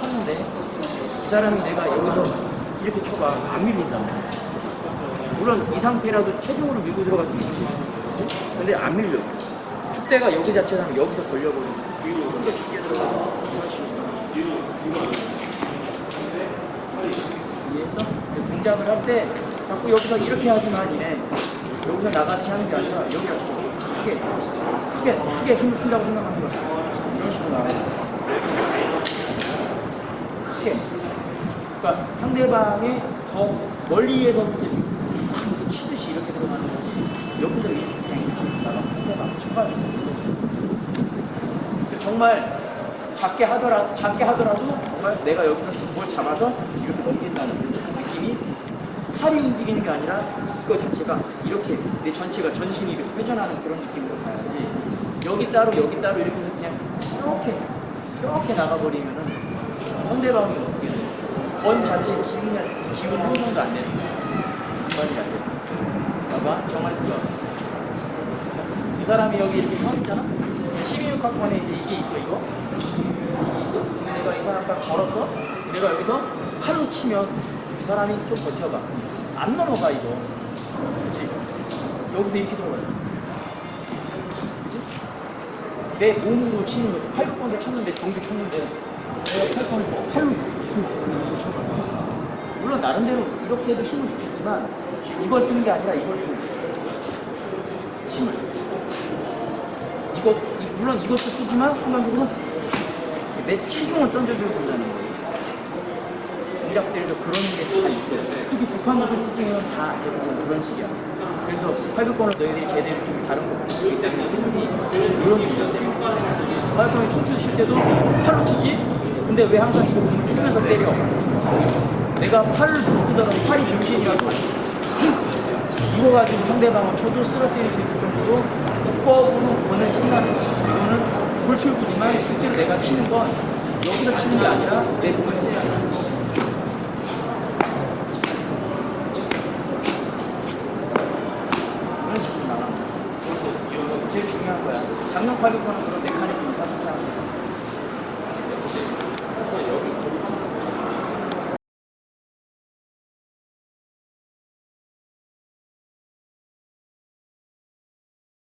쳤는데 이 사람이 내가 여기서 이렇게 쳐봐 안 밀린단 말이야. 물론 이 상태라도 체중으로 밀고 들어갈 수 있지. 근데 안 밀려. 축대가 여기 자체라면 여기서 걸려버리고 뒤로 좀더 깊게 들어가서 그렇지. 이해했어? 근데 동작을 할때 자꾸 여기서 이렇게 하지만 얘 여기서 나같이 하는 게 아니라 여기가 좀 크게 크게 크게 힘을 쓴다고 생각하는 거야. 이런 식으로 나와. 크게. 그러니까 상대방의 더 멀리에서부터 확 치듯이 이렇게 들어가는 거지. 여기서 이렇게 상대방 쳐가지고. 정말 작게 하더라 작게 하더라도 정말 내가 여기서 뭘 잡아서 이렇게 넘긴다는 팔이 움직이는 게 아니라 그거 자체가 이렇게 내 전체가 전신이 이렇게 회전하는 그런 느낌으로 가야지 여기 따로 여기 따로 이렇게 그냥 이렇게 이렇게 나가버리면은 상대방이 어떻게 돼? 건 기운이 안- 기운 형성도 안 되는 거야. 기반이 안 돼서. 봐봐 정말 좋아. 이 사람이 여기 이렇게 서 있잖아? 12육학번에 이제 이게 있어, 이거? 이게 있어. 내가 이 사람 딱 걸었어? 내가 여기서 팔로 치면 이 사람이 좀 버텨봐. 안 넘어가, 이거. 그치? 여기서 이렇게 들어가요. 그치? 내 몸으로 치는 거지. 800번도 쳤는데, 정규 쳤는데, 내가 8번, 팔로 이렇게 쳐. 물론 나름대로 이렇게 해도 힘을 주겠지만, 이걸 쓰는 게 아니라 이걸 쓰는 거야. 힘을. 이거 이- 물론 이것도 쓰지만 순간적으로 내 체중을 던져줘야 된다는 거예요. 동작들에서 그런 게 다 있어요. 특히 북한 무술 특징은 다 대부분 그런 식이야. 그래서 800번을 너희들이 제대로 좀 다른 거 있다는 게 이런 때문에 800번에 춤추실 때도 팔로 치지? 근데 왜 항상 이거 틀면서 때려? 내가 팔을 못 쓰더라도 팔이 병신이라도 이거 가지고 상대방을 쳐도 쓰러뜨릴 수 있을 정도로 호흡으로 거는 순간 이거는 돌출구지만 실제로 내가 치는 건 여기서 치는 게 아니라 내 몸에서 치는 거야. 제일 중요한 거야. 장롱 팔리고는 그런 메카니즘을 사실